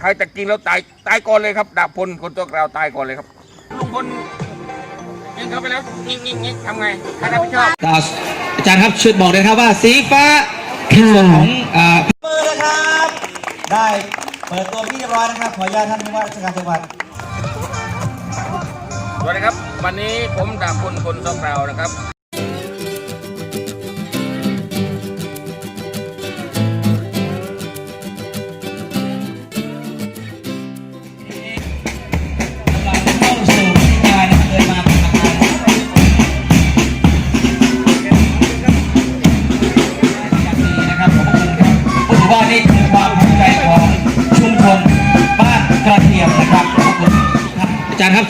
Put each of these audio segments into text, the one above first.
ถ้าจะกินแล้วตายตายก่อนเลยครับดาบพลคนตัวกราวตายก่อนเลยครับลุงพลยิงเข้าไปแล้วยิงยิงยิงทำไงใครรับผิดชอบก็อาจารย์ครับช่วยบอกเลยครับว่าสีฟ้าส่วนของอ่ามือนะครับ ได้เปิดตัวที่เรียบร้อยนะครับ ขออนุญาตท่านผู้ว่าราชการจังหวัดสวัสดีครับ วันนี้ผมดาบพลคนตัวกราวนะครับ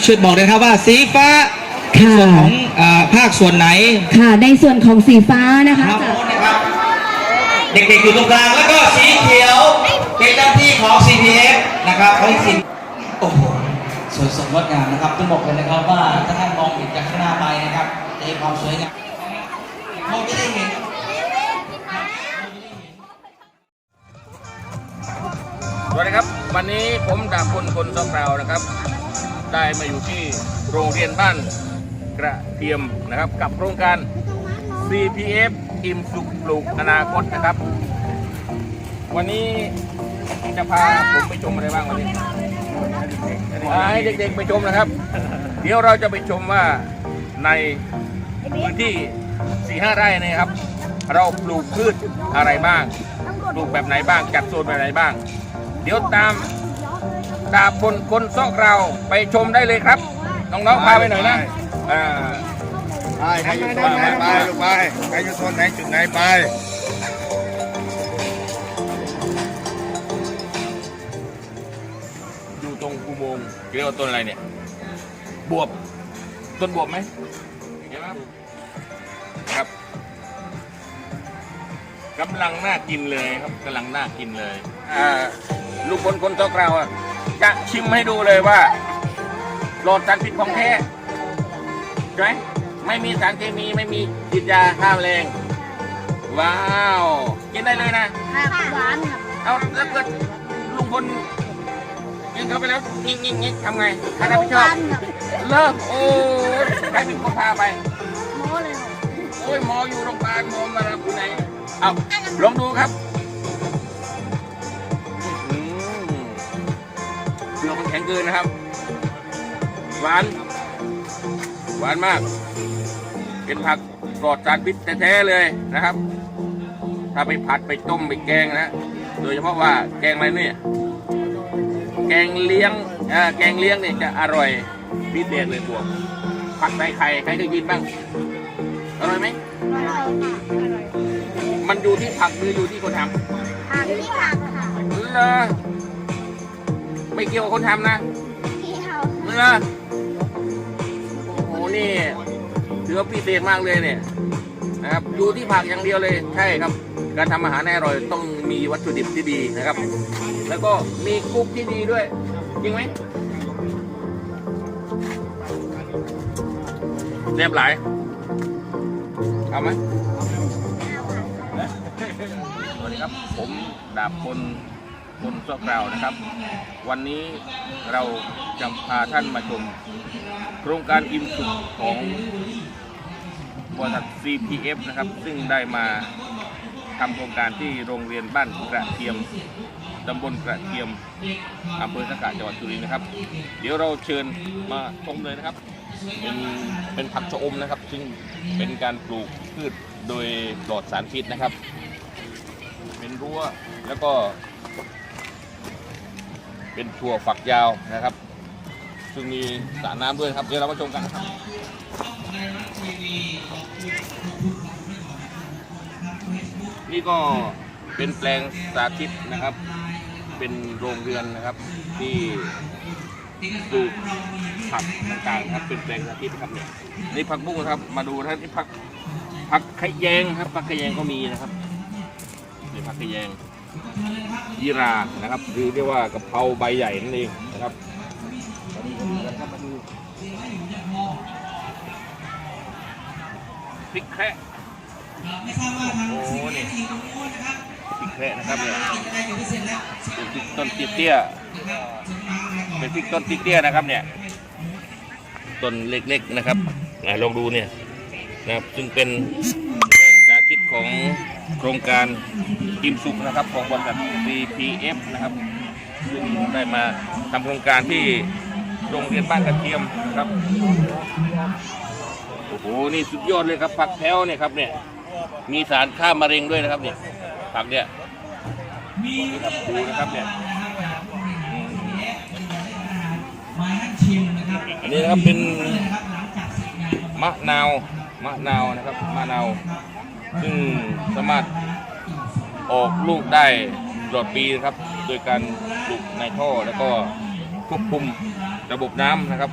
ช่วยบอกเลยครับว่าสีฟ้าค่ะ ส่วนของอ่าภาคส่วนไหนค่ะ ในส่วนของสีฟ้านะคะครับจะนะครับ เด็กๆอยู่ตรงกลางแล้วก็สีเขียวเป็นเจ้าที่ของ CPF นะครับเขาให้สินโอ้โหสวยสดงดงามนะครับต้องบอกเลยนะครับว่าถ้าท่านมองเห็นจากข้างหน้าไปนะครับจะเห็นความสวยงามมองจะได้เห็น สวัสดีครับ วันนี้ผมดาบพลคนตัวกราวนะครับ ได้มาอยู่ที่โรงเรียนบ้านกระเทียมนะครับ กับโครงการ CPF อิ่มสุขปลูกอนาคตนะครับ วันนี้จะพาผมไปชมอะไรบ้างวันนี้อ่าให้เด็กๆไปชมนะครับ เดี๋ยวเราจะไปชมว่าในพื้นที่4-5หไร่นะครับ เราปลูกพืชอะไรบ้าง ปลูกแบบไหนบ้าง จัดโซนแบบไหนบ้าง เดี๋ยวตาม ดาบพลคนซอกเราไปชมได้เลยครับ น้องๆพาไปหน่อยนะอ่าไปใครอยู่โซนไหนไปลูกไปใครอยู่โซนไหนจุดไหนไปอยู่ตรงอุโมงค์เรียกว่าต้นอะไรเนี่ย บวบ ต้นบวบไหมเห็นไหมครับกำลังน่ากินเลยครับกำลังน่ากินเลย อ่า ลูกคนคนซอกเราอะ จะชิมให้ดูเลยว่าโหลดสารพิษของแท้ใช่ไหมไม่มีสารเคมีไม่มีฉีดยาฆ่าแมลงว้าว กินได้เลยนะหวานครับเอาแล้วเกิดลุงพลยิงเข้าไปแล้วยิงยิงยิงทำไงใครรับผิดชอบครับเลิกโอ้ยใครเป็นคนพาไป โม้เลยครับ โอ้ยหมออยู่โรงพยาบาลหมอมารับที่ไหน เอาลองดูครับ ข็งเกินนะครับ หวาน หวานมาก เป็นผักปลอดสารพิษแท้ๆเลยนะครับ ถ้าไปผัดไปต้มไปแกงนะ โดยเฉพาะว่าแกงอะไรเนี่ย แกงเลี้ยงเอ่อแกงเลี้ยงเนี่ยจะอร่อยพิเศษเลยบวกผัดใส่ไข่ใครเคยกินบ้าง อร่อยไหมอร่อยค่ะอร่อยมันอยู่ที่ผักหรืออยู่ที่คนททานที่ผักค่ะำเหรอ ไม่เกี่ยวกับคนทำนะที่เขาเหรอโอ้โหนี่ถือว่าพิเศษมากเลยเนี่ยนะครับอยู่ที่ผักอย่างเดียวเลยใช่ครับ การทำอาหารให้อร่อยต้องมีวัตถุดิบที่ดีนะครับ แล้วก็มีกุ๊กที่ดีด้วยจริงไหมเรียบหลายเอาไหมสวัสดีครับ ผมดาบพล คนซอกรานะครับ วันนี้เราจะพาท่านมาชม โครงการอิ่มสุขของบริษัท CPF นะครับ ซึ่งได้มาทำโครงการที่โรงเรียนบ้านกระเทียมตำบลกระเทียมอำเภอสังขะจังหวัดสุรินทร์นะครับ เดี๋ยวเราเชิญมาชมเลยนะครับ เป็นเป็นผักชะอมนะครับ ซึ่งเป็นการปลูกพืชโดยปลอดสารพิษนะครับ เป็นรั้วแล้วก็ เป็นถั่วฝักยาวนะครับ ซึ่งมีสระน้ำด้วยครับเดี๋ยวเรามาชมกันนะครับนี่ก็เป็นแปลงสาธิตนะครับ เป็นโรงเรือนนะครับ ที่ปลูกผักต่างๆครับ เป็นแปลงสาธิตนะครับเนี่ยนี่ผักบุ้งนะครับ มาดูนะครับนี่ผักผักขยงครับผักขยงก็มีนะครับนี่ผักขยง ยีรานะครับหรือเรียกว่ากะเพราใบใหญ่นั่นเองนะครับพริกแค่ไม่ทราบว่าทางโอ้ซีนี่ทีตรงนู้นนะครับพริกแคระนะครับเนี่ยเป็นพริกต้นเตี้ยเป็นพริกต้นเตี้ยนะครับเนี่ยต้นเล็กๆนะครับลองดูเนี่ยนะครับ ซึ่งเป็นแรงสาธิตของ โครงการกิมสุกนะครับของบริษัท CPF นะครับซึ่งได้มาทำโครงการที่โรงเรียนบ้านกระเทียมนะครับโอ้โหนี่สุดยอดเลยครับผักแพ้วเนี่ยครับเนี่ยมีสารฆ่ามะเร็งด้วยนะครับเนี่ยผักเนี่ยนี่ครับดูนะครับเนี่ยอืมมาให้ชิมนะครับอันนี้นะครับเป็นมะนาวมะนาวนะครับมะนาว ซึ่งสามารถออกลูกได้ตลอดปีนะครับ โดยการปลูกในท่อแล้วก็ควบคุมระบบน้ำนะครับ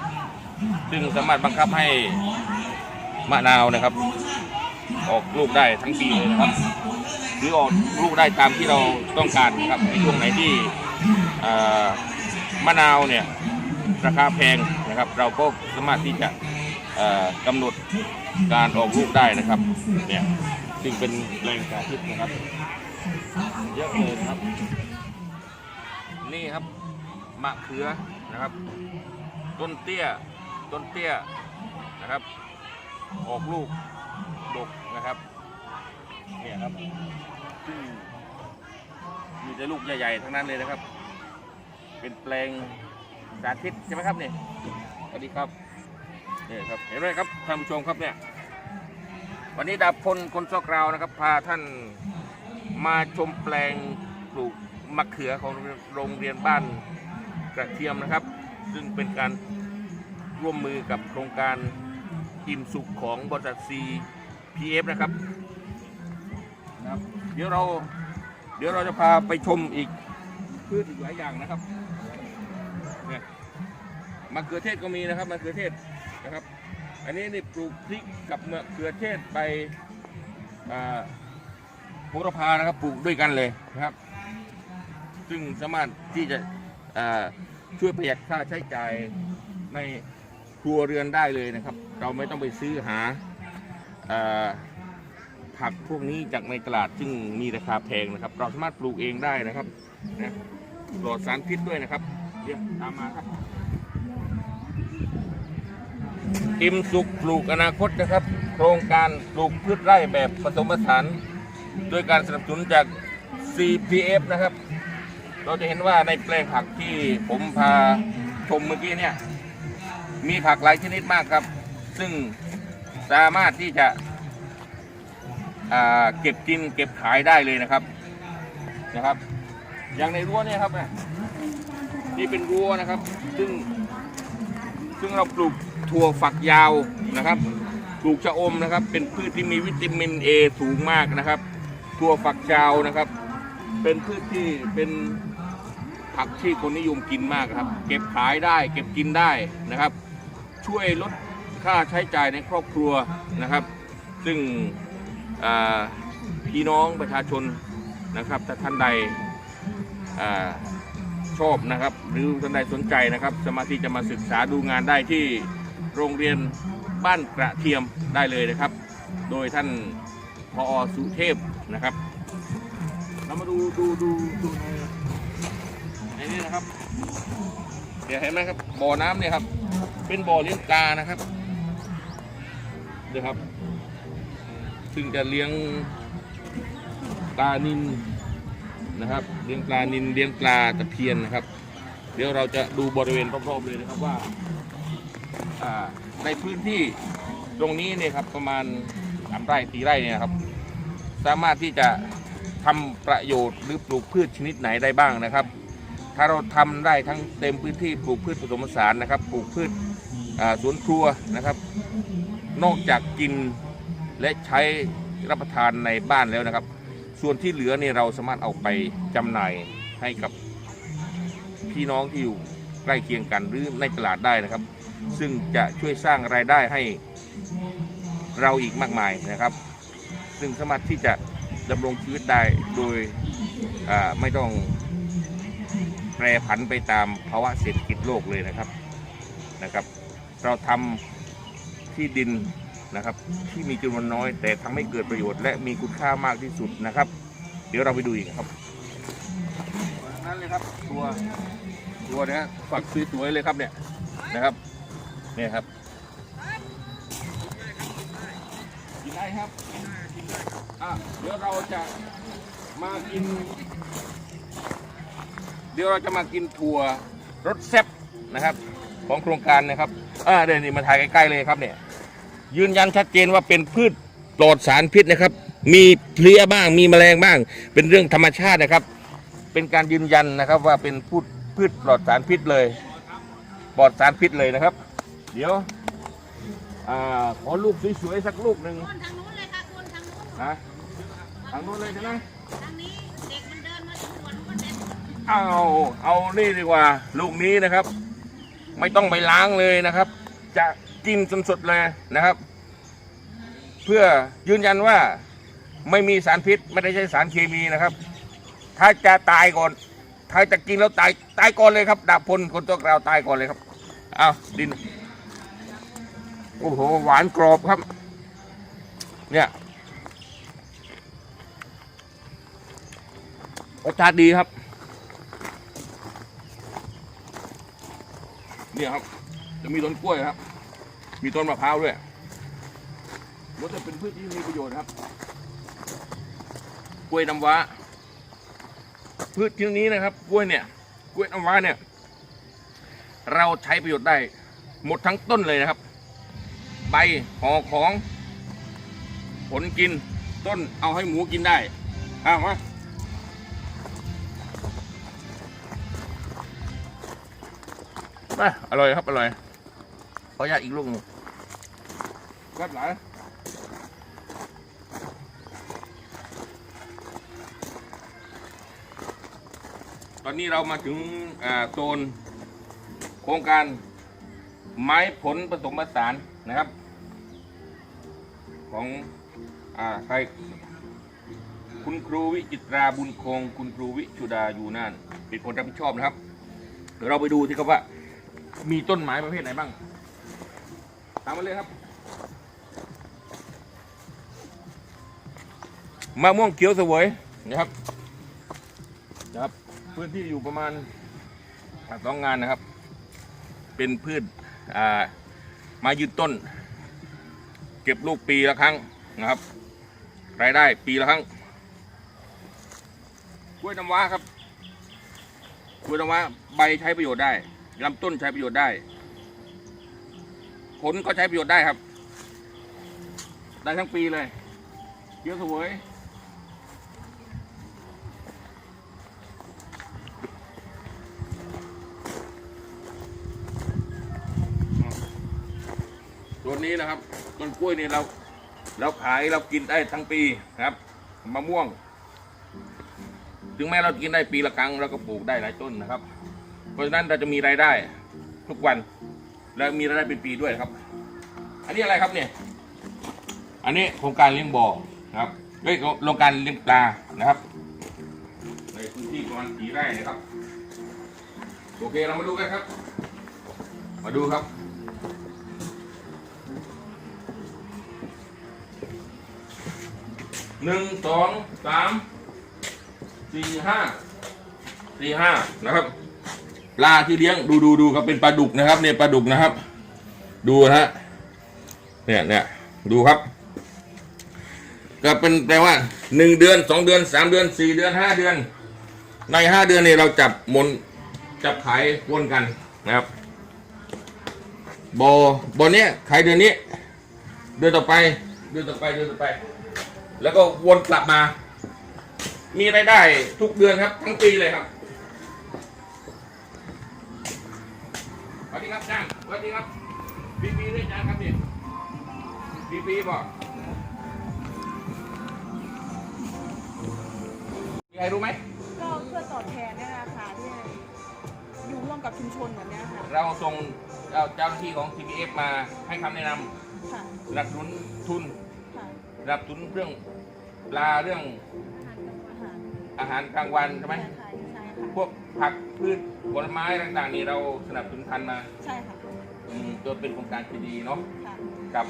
ซึ่งสามารถบังคับให้มะนาวนะครับ ออกลูกได้ทั้งปีเลยนะครับ หรือออกลูกได้ตามที่เราต้องการนะครับในช่วงไหนที่มะนาวเนี่ยราคาแพงนะครับ เราก็สามารถที่จะกำหนดการออกลูกได้นะครับเนี่ย ซึ่งเป็นแรงสาธิตนะครับ เยอะเลยครับ นี่ครับมะเขือนะครับ ต้นเตี้ยต้นเตี้ยนะครับ ออกลูกดกนะครับเนี่ยครับมีแต่ลูกใหญ่ๆทั้งนั้นเลยนะครับ เป็นแปลงสาธิตใช่ไหมครับเนี่ยสวัสดีครับเนี่ยครับเห็นไหมครับท่านผู้ชมครับเนี่ย วันนี้ดาบพลคนซอกราวนะครับ พาท่านมาชมแปลงปลูกมะเขือของโรงเรียนบ้านกระเทียมนะครับ ซึ่งเป็นการร่วมมือกับโครงการอิ่มสุขของบริษัท CPF นะครับนะครับ เดี๋ยวเราเดี๋ยวเราจะพาไปชมอีกพืชอีกหลายอย่างนะครับเนี่ยมะเขือเทศก็มีนะครับมะเขือเทศนะครับ อันนี้นี่ปลูกพริกกับมะเขือเทศไปโหระพานะครับปลูกด้วยกันเลยนะครับ ซึ่งสามารถที่จะช่วยประหยัดค่าใช้จ่ายในครัวเรือนได้เลยนะครับ เราไม่ต้องไปซื้อหาอ่าผักพวกนี้จากในตลาดซึ่งมีราคาแพงนะครับ เราสามารถปลูกเองได้นะครับนะปลอดสารพิษด้วยนะครับเดี๋ยวตามมาครับ อิมสุขปลูกอนาคตนะครับ โครงการปลูกพืชไร่แบบผสมผสานโดยการสนับสนุนจาก CPF นะครับ เราจะเห็นว่าในแปลงผักที่ผมพาชมเมื่อกี้เนี่ย มีผักหลายชนิดมากครับ ซึ่งสามารถที่จะเก็บกินเก็บขายได้เลยนะครับนะครับ อย่างในรั้วเนี่ยครับนี่เป็นรั้วนะครับ ซึ่งซึ่งเราปลูก ถั่วฝักยาวนะครับปลูกชะอมนะครับ เป็นพืชที่มีวิตามินเอสูงมากนะครับถั่วฝักยาวนะครับ เป็นพืชที่เป็นผักที่คนนิยมกินมากครับ เก็บขายได้ เก็บกินได้นะครับ ช่วยลดค่าใช้จ่ายในครอบครัวนะครับ ซึ่งพี่น้องประชาชนนะครับถ้าท่านใดอชอบนะครับ หรือท่านใดสนใจนะครับ สมารถที่จะมาศึกษาดูงานได้ที่ โรงเรียนบ้านกระเทียมได้เลยนะครับ โดยท่านพอสุเทพนะครับ เรามาดูดูดูดูในในนี้นะครับ เดี๋ยวเห็นไหมครับบ่อน้ำเนี่ยครับ เป็นบ่อเลี้ยงปลานะครับเดี๋ยวครับ ซึ่งจะเลี้ยงปลานินนะครับ เลี้ยงปลานินเลี้ยงปลาตะเพียนนะครับ เดี๋ยวเราจะดูบริเวณรอบๆเลยนะครับว่า ในพื้นที่ตรงนี้เนี่ยครับประมาณสามไร่สี่ไร่เนี่ยครับ สามารถที่จะทำประโยชน์หรือปลูกพืชชนิดไหนได้บ้างนะครับ ถ้าเราทำได้ทั้งเต็มพื้นที่ปลูกพืชผสมผสานนะครับ ปลูกพืชสวนครัวนะครับ นอกจากกินและใช้รับประทานในบ้านแล้วนะครับ ส่วนที่เหลือเนี่ยเราสามารถเอาไปจำหน่ายให้กับพี่น้องที่อยู่ใกล้เคียงกันหรือในตลาดได้นะครับ ซึ่งจะช่วยสร้างรายได้ให้เราอีกมากมายนะครับ ซึ่งสามารถที่จะดำรงชีวิตได้โดยไม่ต้องแปรผันไปตามภาวะเศรษฐกิจโลกเลยนะครับนะครับ เราทำที่ดินนะครับ ที่มีจำนวนน้อย แต่ทำให้เกิดประโยชน์ และมีคุณค่ามากที่สุดนะครับ เดี๋ยวเราไปดูอีกครับนั่นเลยครับตัวตัวเนี้ยฝักสวยๆเลยครับเนี่ยนะครับ เนี่ยครับกินได้ครับอะเดี๋ยวเราจะมากิน เดี๋ยวเราจะมากินถั่วรสแซ่บนะครับของโครงการนะครับอ่าเดี๋ยวนี้มาถ่ายใกล้ๆเลยครับเนี่ยยืนยันชัดเจนว่าเป็นพืชปลอดสารพิษนะครับ มีเพลี้ยบ้างมีแมลงบ้าง เป็นเรื่องธรรมชาตินะครับ เป็นการยืนยันนะครับว่าเป็นพืชพืชปลอดสารพิษเลย ปลอดสารพิษเลยนะครับ เดี๋ยวอ่าขอลูกสวยๆสักลูกหนึ่งทางนู้นเลยค่ะคุณทางนู้นนะทางนู้นเลยใช่ไหมทางนี้เด็กมันเดินมาสวนมันเด็กเอาเอานี่ดีกว่า ลูกนี้นะครับ ไม่ต้องไปล้างเลยนะครับ จะกินสดๆเลยนะครับ เพื่อยืนยันว่าไม่มีสารพิษไม่ได้ใช้สารเคมีนะครับ ถ้าจะตายก่อน ถ้าจะกินแล้วตายตายก่อนเลยครับดาบพลคนตัวกราวตายก่อนเลยครับเอาดิน โอ้โห หวานกรอบครับ เนี่ยรสชาติดีครับ เนี่ยครับ จะมีต้นกล้วยครับ มีต้นมะพร้าวด้วยรถจะเป็นพืชที่มีประโยชน์ครับ กล้วยน้ำว้า พืชชนิดนี้นะครับ กล้วยเนี่ย กล้วยน้ำว้าเนี่ย เราใช้ประโยชน์ได้หมดทั้งต้นเลยนะครับ ใบห่อของ ผลกินต้นเอาให้หมูกินได้อ้าวมาไปอร่อยครับ อร่อย ขออนุญาอีกลูกหนึงครับหลายตอนนี้เรามาถึงโซนโครงการไม้ผลผสมผสานนะครับ ของอ่าใครคุณครูวิจิตราบุญคง คุณครูวิชุดาอยู่นั่นเป็นคนรับผิดชอบนะครับ เดี๋ยวเราไปดูที่ครับว่า มีต้นไม้ประเภทไหนบ้าง ตามมาเลยครับมะม่วงเขียวสวยนะครับนะครับ พื้นที่อยู่ประมาณสองงานนะครับ เป็นพืชอ่าไม้ยืนต้น เก็บลูกปีละครั้งนะครับ รายได้ปีละครั้งกล้วยน้ำว้าครับกล้วยน้ำว้าใบใช้ประโยชน์ได้ลำต้นใช้ประโยชน์ได้ ผลก็ใช้ประโยชน์ได้ครับ ได้ทั้งปีเลยเยอะสวย นี้นะครับ ต้นกล้วยนี่เรา เราขายเรากินได้ทั้งปีนะครับมะม่วง ถึงแม้เรากินได้ปีละครั้งเราก็ปลูกได้หลายต้นนะครับ เพราะฉะนั้นเราจะมีรายได้ทุกวัน และมีรายได้เป็นปีด้วยครับ อันนี้อะไรครับเนี่ย อันนี้โครงการเลี้ยงบ่อนะครับเฮ้ยโครงการเลี้ยงปลานะครับ ในพื้นที่ประมาณกี่ไร่นะครับ โอเคเรามาดูกันครับ มาดูครับ หนึ่งสองสามสี่ห้าสี่ห้านะครับปลาที่เลี้ยงดูดูดูครับเป็นปลาดุกนะครับ เนี่ยปลาดุกนะครับ ดูนะฮะเนี่ยเนี่ยดูครับ ก็เป็นแปลว่าหนึ่งเดือนสองเดือนสามเดือนสี่เดือนห้าเดือน ในห้าเดือนนี่เราจับมนจับขายวนกันนะครับบอบอเนี้ยขายเดือนนี้ เดือนต่อไป เดือนต่อไปเดือนต่อไป แล้วก็วนกลับมา มีรายได้ทุกเดือนครับ ทั้งปีเลยครับสวัสดีครับจ้างสวัสดีครับปีปีด้วยจ้างครับนี่ปีปีบอกมีใครรู้ไหมก็เพื่อตอบแทนเนี่ยนะคะที่อยู่ร่วมกับชุมชนแบบเนี้ยค่ะ เราส่งเจ้าเจ้าหน้าที่ของ TPF มาให้คำแนะนค่ะำสนับสนุนทุนค่ะ สนับสนุนเรื่องปลาเรื่องอาหารอาหารกลางวันใช่ไหมใช่ค่ะใช่ค่ะพวกผักพืชผลไม้ต่างๆ นี่เราสนับสนุนทันมาใช่ค่ะอืมตัวเป็นโครงการที่ดีเนาะค่ะครับ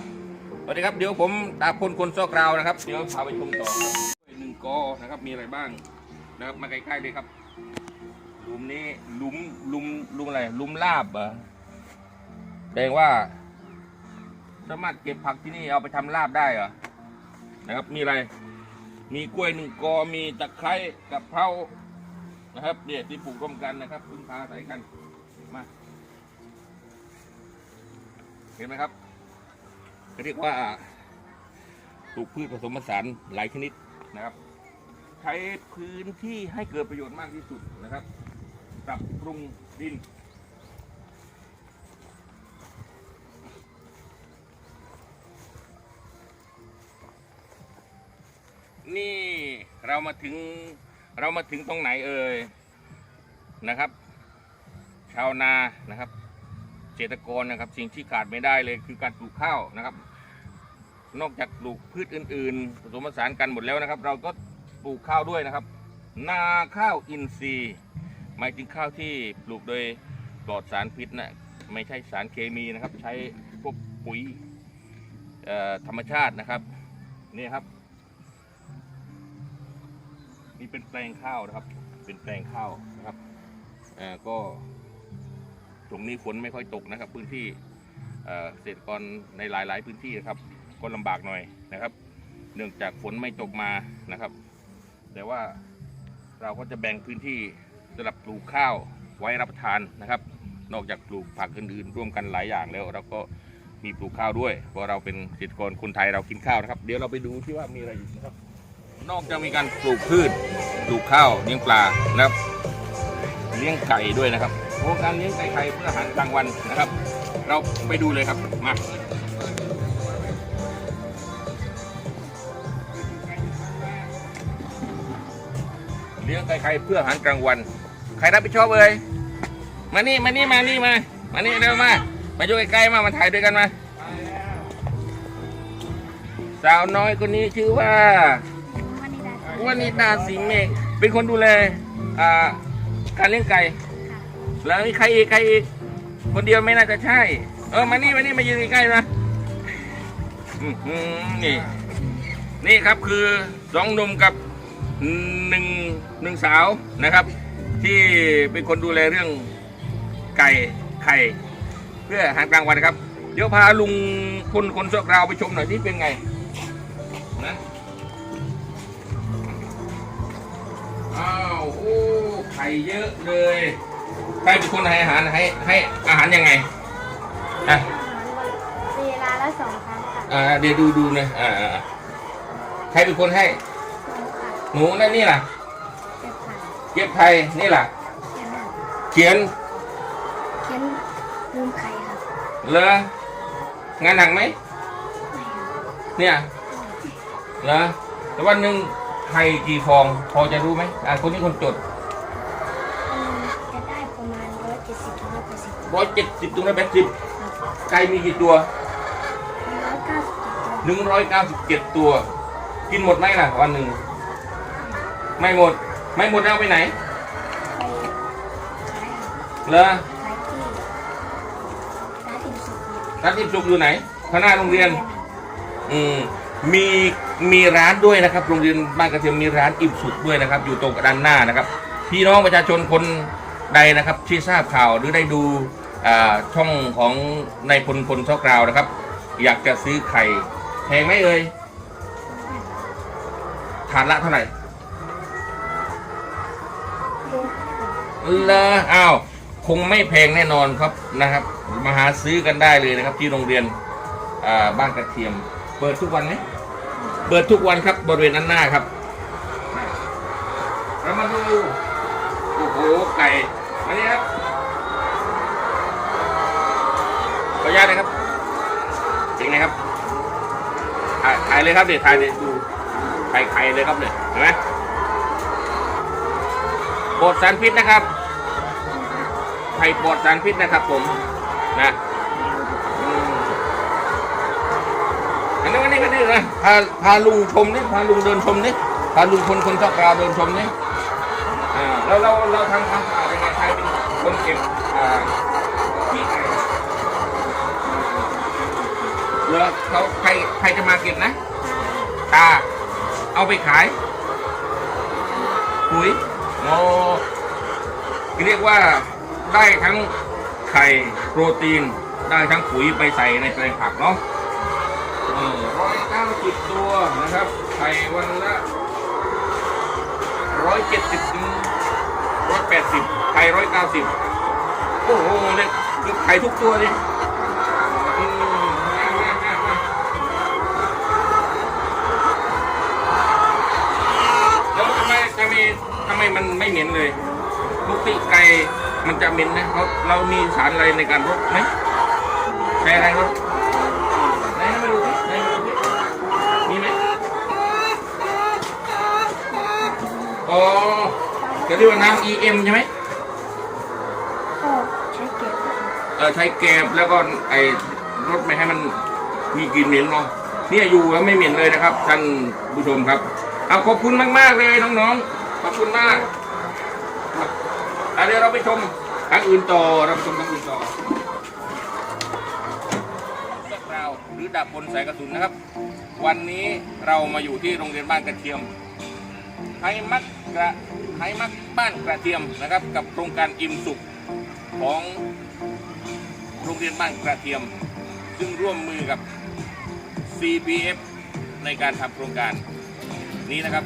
สวัสดีครับเดี๋ยวผมดาบพลคนซอกราวนะครับ เดี๋ยวพาไปชมต่อครับหนึ่งกอนะครับมีอะไรบ้างนะครับมาใกล้ๆเลยครับหลุมนี้หลุมหลุมหลุมอะไรหลุมลาบเหรอแสดงว่า สามารถเก็บผักที่นี่เอาไปทำลาบได้เหรอ นะครับ มีอะไร มีกล้วยหนึ่งกอ มีตะไคร้กับเพรานะครับเนี่ยที่ปลูกร่วมกันนะครับพึ่งพาใส่กันมา เห็นไหมครับเรียกว่าปลูกพืชผสมผสานหลายชนิดนะครับ ใช้พื้นที่ให้เกิดประโยชน์มากที่สุดนะครับ ปรับปรุงดิน นี่เรามาถึงเรามาถึงตรงไหนเอ่ยนะครับ ชาวนานะครับเกษตรกรนะครับ สิ่งที่ขาดไม่ได้เลยคือการปลูกข้าวนะครับ นอกจากปลูกพืชอื่นๆผสมผสานกันหมดแล้วนะครับ เราก็ปลูกข้าวด้วยนะครับ นาข้าวอินทรีย์หมายถึงข้าวที่ปลูกโดยปลอดสารพิษนะไม่ใช่สารเคมีนะครับ ใช้พวกปุ๋ยธรรมชาตินะครับนี่ครับ นี่เป็นแปลงข้าวนะครับ เป็นแปลงข้าวนะครับอ่อก็ตรงนี้ฝนไม่ค่อยตกนะครับ พื้นที่เอ่อเกษตรกรในหลาย ๆ พื้นที่นะครับ ก็ลำบากหน่อยนะครับ เนื่องจากฝนไม่ตกมานะครับ แต่ว่าเราก็จะแบ่งพื้นที่สำหรับปลูกข้าวไว้รับประทานนะครับ นอกจากปลูกผักอื่นๆร่วมกันหลายอย่างแล้วเราก็มีปลูกข้าวด้วยเพราะเราเป็นเกษตรกรคนไทยเรากินข้าวนะครับ เดี๋ยวเราไปดูที่ว่ามีอะไรอีกนะครับ นอกจากมีการปลูกพืชปลูกข้าวเลี้ยงปลานะครับเลี้ยงไก่ด้วยนะครับโครงการเลี้ยงไก่ไข่เพื่ออาหารกลางวันนะครับ เราไปดูเลยครับมาเลี้ยงไก่ไข่เพื่ออาหารกลางวัน ใครรับผิดชอบเอ่ยมานี่มานี่มานี่มามานี่เร็วมามาอยู่ใกล้ๆมามาถ่ายด้วยกันมาสาวน้อยคนนี้ชื่อว่า วันนี้ตาสีเมฆเป็นคนดูแลอ่าการเลี้ยงไก่ แล้วมีใครอีกใครอีก คนเดียวไม่น่าจะใช่ เออมานี่มานี่มายืนใกล้ๆนะอื้อหือนี่ นี่ครับคือสองหนุ่มกับหนึ่งหนึ่งสาวนะครับ ที่เป็นคนดูแลเรื่องไก่ไข่ เพื่ออาหารกลางวันนะครับ เดี๋ยวพาลุงคนคนชั่วคราวไปชมหน่อยที่เป็นไงนะ อ้าวโอ้ไข่เยอะเลยใครเป็นคนให้อาหารให้ให้อาหารยังไงอะเวลาละสองครั้งค่ะอ่าเดี๋ยวดูดูนะอ่าอ่าอ่าใครเป็นคนให้หนูนั่นนี่ล่ะเจ็บค่ะเก็บไทยนี่ล่ะ เขียนเขียนเขียนลืมไข่ครับเลองานหนักไหมเนี่ยเหรอแต่วันหนึ่ง ไข่กี่ฟองพอจะรู้ไหมอ่าคนนี้คนจดจะได้ประมาณร้อยเจ็ดสิบถึงร้อยแปดสิบร้อยเจ็ดสิบถึงร้อยแปดสิบไก่มีกี่ตัวร้อยเก้าสิบหนึ่งร้อยเก้าสิบเจ็ดตัว กินหมดไหมล่ะวันหนึ่งไม่หมด ไม่หมดเอาไปไหนขายเหรอขายที่ร้านอิ่มสุขร้านทิพย์สุขอยู่ไหนข้างหน้าโรงเรียน อืมมีมีร้านด้วยนะครับ โรงเรียนบ้านกระเทียมมีร้านอิ่มสุขด้วยนะครับ อยู่ตรงด้านหน้านะครับ พี่น้องประชาชนคนใดนะครับ ที่ทราบข่าวหรือได้ดูช่องของนายพลพลช่อกราวนะครับ อยากจะซื้อไข่แพงไหมเอ่ยถาดละเท่าไหร่เลออ้าวคงไม่แพงแน่นอนครับนะครับ มาหาซื้อกันได้เลยนะครับ ที่โรงเรียนบ้านกระเทียม เปิดทุกวันไหม เปิดทุกวันครับบริเวณด้นหน้าครับเรามาดูโอ้โหไก่มานี่ครับขออนุญาตนะครับจริงนะครับถ่ายถ่ายเลยครับเดี๋ยวถ่ายเดี๋ยวดูถ่ไข่เลยครับเนี่ยเห็นไหมปลดสารพิษนะครับไข่ปลดสารพิษนะครับผมนะ นี่นะพาพาลุงชมนี่พาลุงเดินชมนี่พาลุงคนคนชอบกราเดินชมนี่อ่าแล้วเราเราทำความสะอาดยังไงใครเป็นคนเก็บอ่าขี้ไก่แล้วเขาใครใครจะมาเก็บนะตาเอาไปขายปุ๋ยโอ้เรียกว่าได้ทั้งไข่โปรตีนได้ทั้งปุ๋ยไปใส่ในแปลงผักเนาะ ร้อยเก้าสิบตัวนะครับ ไข่วันละร้อยเจ็ดสิบถึงร้อยแปดสิบไข่ร้อยเก้าสิบโอ้โหเนี่ยคือไข่ทุกตัวเลยอืมมามามามาแล้วทำไมทำไมทำไมมันไม่เหม็นเลยลูกติไก่มันจะเหม็นนะเราเรามีสารอะไรในการรดไหมใช้อะไรรด อ๋อจะเรียกว่าน้ำ EM ใช่ไหมก็ใช้เก็บเออใช้แกบแล้วก็ไอ้รถไม่ให้มันมีกลิ่นเหม็นเนาะเนี่ยอยู่แล้วไม่เหม็นเลยนะครับท่านผู้ชมครับเอาขอบคุณมาก ๆ เลยน้องๆขอบคุณมากครับอะเดี๋ยวเราไปชมทางอื่นต่อเราไปชมทางอื่นต่อเรื่องราวหรือดาบพลสายกระสุนนะครับ วันนี้เรามาอยู่ที่โรงเรียนบ้านกระเทียม ไฮมักกระไฮมักบ้านกระเทียมนะครับ กับโครงการอิ่มสุขของโรงเรียนบ้านกระเทียม ซึ่งร่วมมือกับ CBF ในการทำโครงการนี้นะครับ